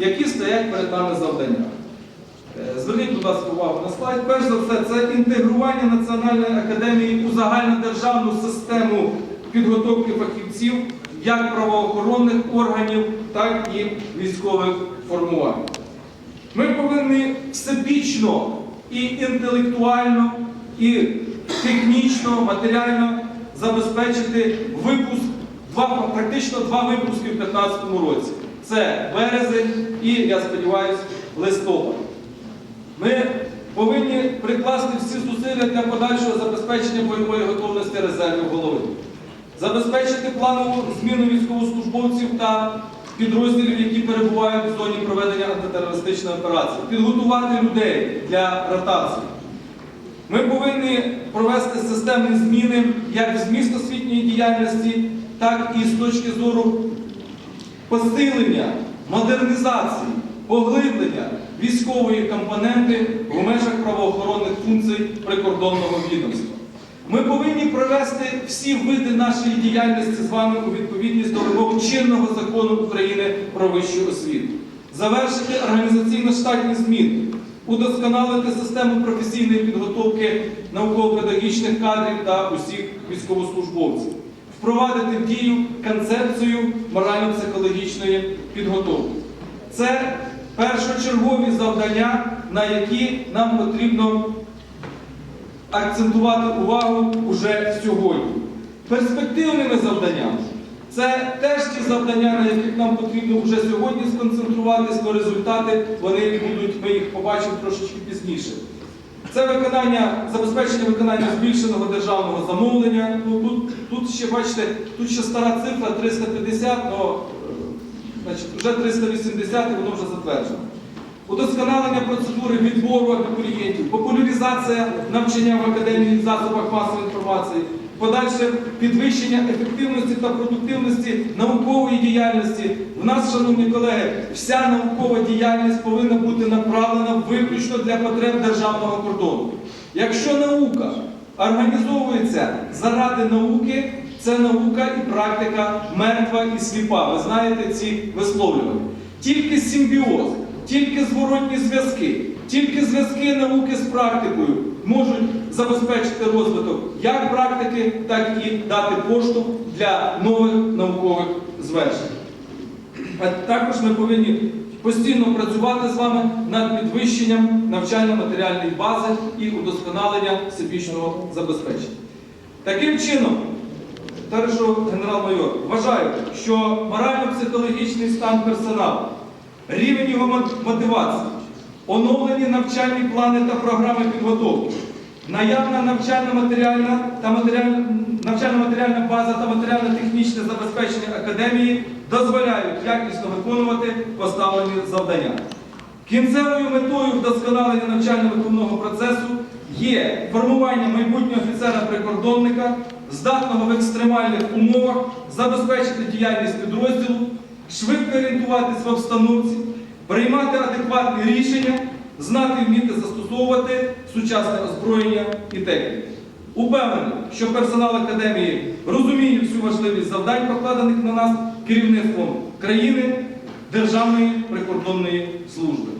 які стоять перед нами завдання. Е, Зверніть, будь ласка, увагу на слайд. Перш за все, це інтегрування Національної академії у загальнодержавну систему підготовки фахівців як правоохоронних органів, так і військових формувань. Ми повинні всебічно і інтелектуально, і технічно, матеріально забезпечити випуск, два, практично два випуски в 2015 році. Це березень і, я сподіваюся, листопад. Ми повинні прикласти всі зусилля для подальшого забезпечення бойової готовності резервів голови, забезпечити планову зміну військовослужбовців та підрозділів, які перебувають в зоні проведення антитерористичної операції, підготувати людей для ротації. Ми повинні провести системні зміни як в зміст освітньої діяльності, так і з точки зору посилення, модернізації, поглиблення військової компоненти в межах правоохоронних функцій прикордонного відомства. Ми повинні провести всі види нашої діяльності з вами у відповідність до вимог чинного закону України про вищу освіту, завершити організаційно-штатні зміни, удосконалити систему професійної підготовки науково-педагогічних кадрів та усіх військовослужбовців, впровадити в дію концепцію морально-психологічної підготовки. Це першочергові завдання, на які нам потрібно акцентувати увагу уже сьогодні. Перспективними завданнями це теж ті завдання, на яких нам потрібно вже сьогодні сконцентруватись, але результати вони будуть, ми їх побачимо трошечки пізніше. Це виконання, забезпечення виконання збільшеного державного замовлення. Ну, тут, тут ще, бачите, тут ще стара цифра 350, але вже 380 і воно вже затверджено. Удосконалення процедури відбору абітурієнтів, популяризація навчання в академії засобах масової інформації, подальше підвищення ефективності та продуктивності наукової діяльності. У нас, шановні колеги, вся наукова діяльність повинна бути направлена виключно для потреб державного кордону. Якщо наука організовується заради науки, це наука і практика мертва і сліпа. Ви знаєте ці висловлювання. Тільки симбіоз, тільки зворотні зв'язки, тільки зв'язки науки з практикою можуть забезпечити розвиток як практики, так і дати поштовх для нових наукових звершень. А також ми повинні постійно працювати з вами над підвищенням навчально-матеріальної бази і удосконаленням всебічного забезпечення. Таким чином, товаришу генерал-майор, вважаю, що морально-психологічний стан персоналу, рівень його мотивації, оновлені навчальні плани та програми підготовки, наявна навчально-матеріальна та матеріальна, навчально-матеріальна база та матеріально-технічне забезпечення академії дозволяють якісно виконувати поставлені завдання. Кінцевою метою вдосконалення навчально-виховного процесу є формування майбутнього офіцера-прикордонника, здатного в екстремальних умовах забезпечити діяльність підрозділу, швидко орієнтуватись в обстановці, приймати адекватні рішення, знати і вміти застосовувати сучасне озброєння і техніку. Упевнений, що персонал академії розуміє всю важливість завдань, покладених на нас керівництвом країни Державної прикордонної служби.